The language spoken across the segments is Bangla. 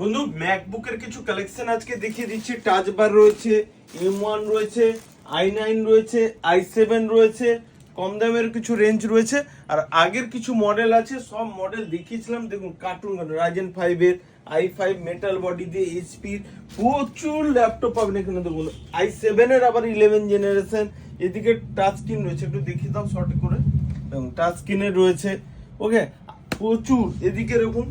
বন্ধু ম্যাকবুকের কিছু কালেকশন আজকে দেখিয়ে দিচ্ছি। টাচ বার রয়েছে এম ওয়ান রয়েছে আই নাইন রয়েছে আই সেভেন রয়েছে, কম দামের কিছু রেঞ্জ রয়েছে। আর আগের কিছু মডেল আছে, সব মডেল দেখিয়েছিলাম। দেখুন কার্টুন রাজেন ফাইভের আই ফাইভ মেটাল বডি দিয়ে এইচপির প্রচুর ল্যাপটপ পাবেন এখানে। দেখুন আই সেভেনের আবার ইলেভেন জেনারেশন এদিকে টাচ স্ক্রিন রয়েছে, একটু দেখিয়ে দাও শর্ট করে। দেখুন টাচ স্ক্রিনের রয়েছে। ওকে প্রচুর। এদিকে দেখুন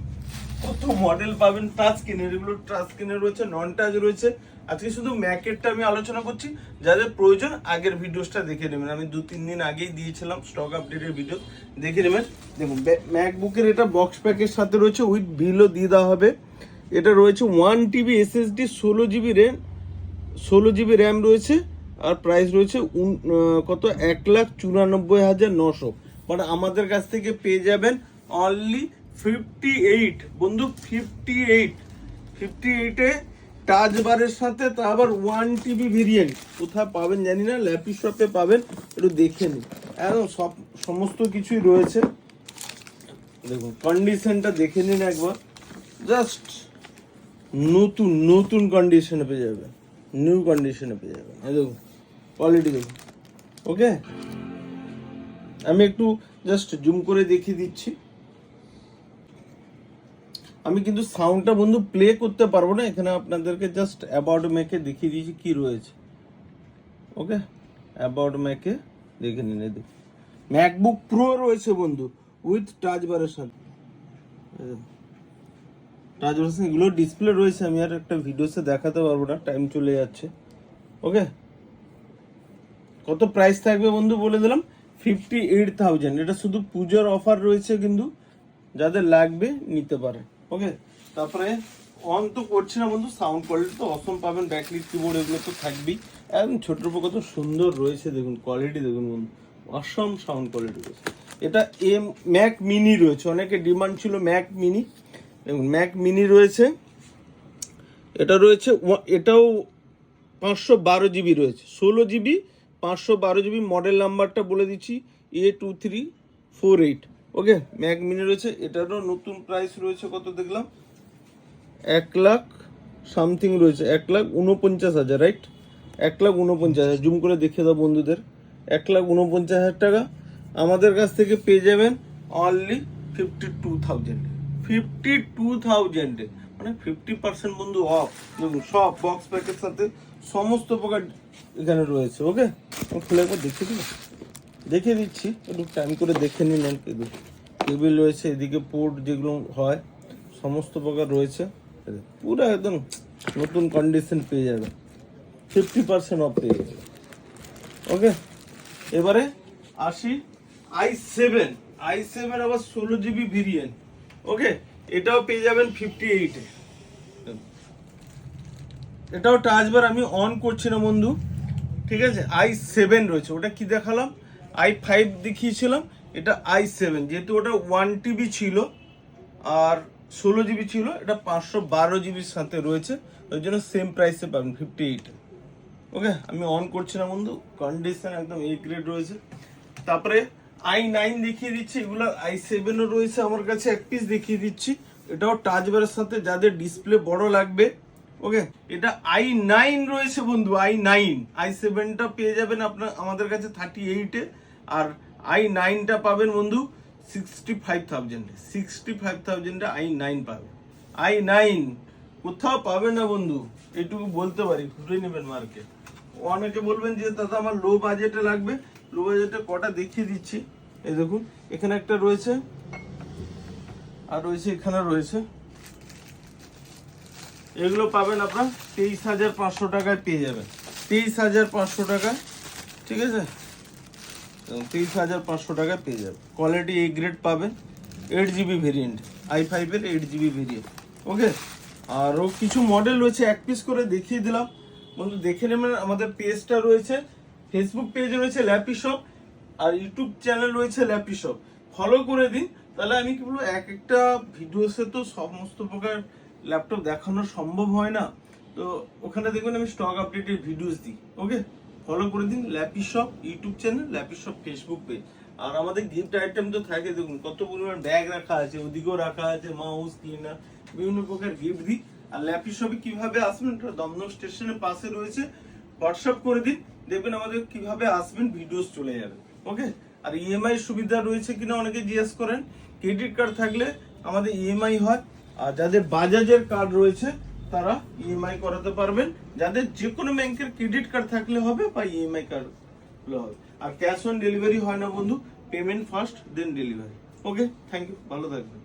কত মডেল পাবেন টাচ স্ক্রিনের এগুলো টাচ স্ক্রিনের রয়েছে নন টাচ রয়েছে। আজকে শুধু ম্যাকেরটা আমি আলোচনা করছি, যাদের প্রয়োজন আগের ভিডিওসটা দেখে নেবেন। আমি দু তিন দিন আগেই দিয়েছিলাম স্টক আপডেটের ভিডিও দেখে নেবেন। দেখুন ম্যাকবুকের এটা বক্স প্যাকের সাথে রয়েছে উইথ বিলও দিয়ে দেওয়া হবে। এটা রয়েছে ওয়ান টিবি এসএসডি ষোলো জিবি র্যাম ষোলো জিবি র্যাম রয়েছে, আর প্রাইস রয়েছে কত? এক লাখ চুরানব্বই হাজার নশো। বাট আমাদের কাছ থেকে পেয়ে যাবেন অনলি ফিফটি এইট বন্ধু ফিফটি এইট ফিফটি এইটে টাচ বারের সাথে তা আবার ওয়ান টিবি ভেরিয়েন্ট কোথায় পাবেন জানি না, ল্যাপি শপে পাবেন, একটু দেখে নিন। একদম সব, সমস্ত কিছুই রয়েছে। দেখুন কন্ডিশনটা দেখে নিন একবার। জাস্ট নতুন নতুন কন্ডিশনে পেয়ে যাবেন। নিউ কন্ডিশনে পেয়ে যাবেন। দেখুন কোয়ালিটি দেখুন। ওকে আমি একটু জাস্ট জুম করে দেখিয়ে দিচ্ছি। আমি কিন্তু সাউন্ডটা বন্ধু প্লে করতে পারব না, এখানে আপনাদেরকে জাস্ট অ্যাবাউট মেকে দেখিয়ে দিয়েছি কি রয়েছে। ওকে অ্যাবাউট ম্যাকে দেখে নিন দেখুন। ম্যাকবুক প্রো রয়েছে বন্ধু উইথ টাচ বারের সাথে। টাচ ভার্সন এগুলো ডিসপ্লে রয়েছে, আমি আর একটা ভিডিওতে দেখাতে পারব না টাইম চলে যাচ্ছে। ওকে কত প্রাইস থাকবে বন্ধু বলে দিলাম? ফিফটি এইট থাউজেন্ড এটা শুধু পুজোর অফার রয়েছে কিন্তু, যাদের লাগবে নিতে পারে ওকে তারপরে অন তো করছি না বন্ধু সাউন্ড কোয়ালিটি তো অসম পাবেন ব্যাকলিট কিবোর্ড এগুলো তো থাকবেই। একদম ছোটোর উপর কত সুন্দর রয়েছে, দেখুন কোয়ালিটি দেখুন বন্ধু। অসম সাউন্ড কোয়ালিটি রয়েছে। এটা এম ম্যাক মিনি রয়েছে, অনেকে ডিমান্ড ছিল ম্যাক মিনি দেখুন ম্যাক মিনি রয়েছে। এটা রয়েছে এটাও পাঁচশো বারো জিবি রয়েছে। ষোলো জিবি পাঁচশো বারো জিবি মডেল নাম্বারটা বলে দিচ্ছি A two three four eight okay Mac mini রয়েছে, এটারও নতুন প্রাইস রয়েছে কত দেখলাম? এক লাখ সামথিং রয়েছে, এক লাখ উনপঞ্চাশ হাজার রাইট এক লাখ উনপঞ্চাশ হাজার জুম করে দেখিয়ে দাও বন্ধুদের। এক লাখ উনপঞ্চাশ হাজার টাকা আমাদের কাছ থেকে পেয়ে যাবেন only fifty two thousand fifty two থাউজেন্ডে মানে ফিফটি পার্সেন্ট বন্ধু অফ দেখুন, সব বক্স প্যাকের সাথে সমস্ত প্রকার এখানে রয়েছে ওকে খুলে একবার দেখিয়ে দিন দেখিয়ে দিচ্ছি একটু টাইম করে দেখে নিন টেবিল রয়েছে, এদিকে পোর্ট যেগুলো হয়, সমস্ত প্রকার রয়েছে। পুরো একদম নতুন কন্ডিশন পেয়ে যাবে। ফিফটি পার্সেন্ট অফ পেয়ে যাবে। ওকে এবারে আসি আই সেভেন আই সেভেন আবার ষোলো জিবি ভেরিয়েন্ট ওকে এটাও পেয়ে যাবেন ফিফটি এইটে এটাও টাচবার আমি অন করছি না বন্ধু। ঠিক আছে? আই সেভেন রয়েছে। ওটা কি দেখালাম? আই ফাইভ দেখিয়েছিলাম, এটা আই সেভেন যেহেতু ওটা ওয়ান টিবি ছিল আর ষোলো জিবি ছিল, এটা পাঁচশো বারো জিবির সাথে রয়েছে, ওই জন্য সেম প্রাইসে পাবেন ফিফটি এইট ওকে আমি অন করছি না বন্ধু কন্ডিশন একদম এ গ্রেড রয়েছে। তারপরে আই নাইন দেখিয়ে দিচ্ছি, এগুলো আই সেভেনও রয়েছে আমার কাছে, এক পিস দেখিয়ে দিচ্ছি। এটাও টাচ বারের সাথে, যাদের ডিসপ্লে বড় লাগবে। ওকে এটা আই নাইন রয়েছে বন্ধু আই নাইন আই সেভেনটা পেয়ে যাবেন আপনার, আমাদের কাছে থার্টি এইটে আর আই নাইনটা পাবেন বন্ধু sixty five thousand sixty five থাউজেন্ডে I nine পাবেন আই নাইন কোথাও পাবে না বন্ধু, এটুকু বলতে পারি, ঘুরে নেবেন মার্কেট অনেকে বলবেন যে, দাদা, আমার লো বাজেটে লাগবে। লো বাজেটে কটা দেখিয়ে দিচ্ছি। এই দেখুন, এখানে একটা রয়েছে, আর রয়েছে, এখানে রয়েছে। এগুলো পাবেন আপনার তেইশ হাজার পাঁচশো টাকায় পেয়ে যাবেন। তেইশ হাজার পাঁচশো টাকা ঠিক আছে? তেইশ হাজার পাঁচশো টাকায় পেয়ে যাবেন কোয়ালিটি এ গ্রেড পাবেন এইট জিবি ভেরিয়েন্ট আই ফাইভের এইট জিবি ভেরিয়েন্ট ওকে আরও কিছু মডেল রয়েছে, এক পিস করে দেখিয়ে দিলাম। বন্ধু, দেখে নেবেন, আমাদের পেজটা রয়েছে ফেসবুক পেজ রয়েছে ল্যাপি শপ আর ইউটিউব চ্যানেল রয়েছে ল্যাপি শপ ফলো করে দিন, তাহলে আমি কি বলব, এক একটা ভিডিওসে তো সমস্ত প্রকার ল্যাপটপ দেখানো সম্ভব হয় না। তো ওখানে দেখবেন আমি স্টক আপডেটের ভিডিওস দিই ওকে ফলো করে দিন Lappy Shop YouTube channel Lappy Shop Facebook page আর আমাদের গিফট আইটেম তো থাকে, দেখুন, কত পরিমাণ ব্যাগ রাখা আছে, ওদিকেও রাখা আছে মাউস ক্লিনার বিভিন্ন প্রকার গিফট দিই। আর ল্যাপি শপে কীভাবে আসবেন দমদম স্টেশনের পাশে রয়েছে। হোয়াটসঅ্যাপ করে দিন, দেখবেন আমাদের কীভাবে আসবেন ভিডিওস চলে যাবে। ওকে আর ইএমআই সুবিধা রয়েছে কিনা অনেকে জিজ্ঞেস করেন। ক্রেডিট কার্ড থাকলে আমাদের ইএমআই হয়। আর যাদের বাজাজের কার্ড রয়েছে তারা ইএমআই করাতে পারবেন। যাদের যে কোনো ব্যাংকের ক্রেডিট কার্ড থাকলে হবে বা ইএমআই কার্ড হবে। আর ক্যাশ অন ডেলিভারি হয় না বন্ধু payment first then delivery okay thank you ভালো থাকবেন।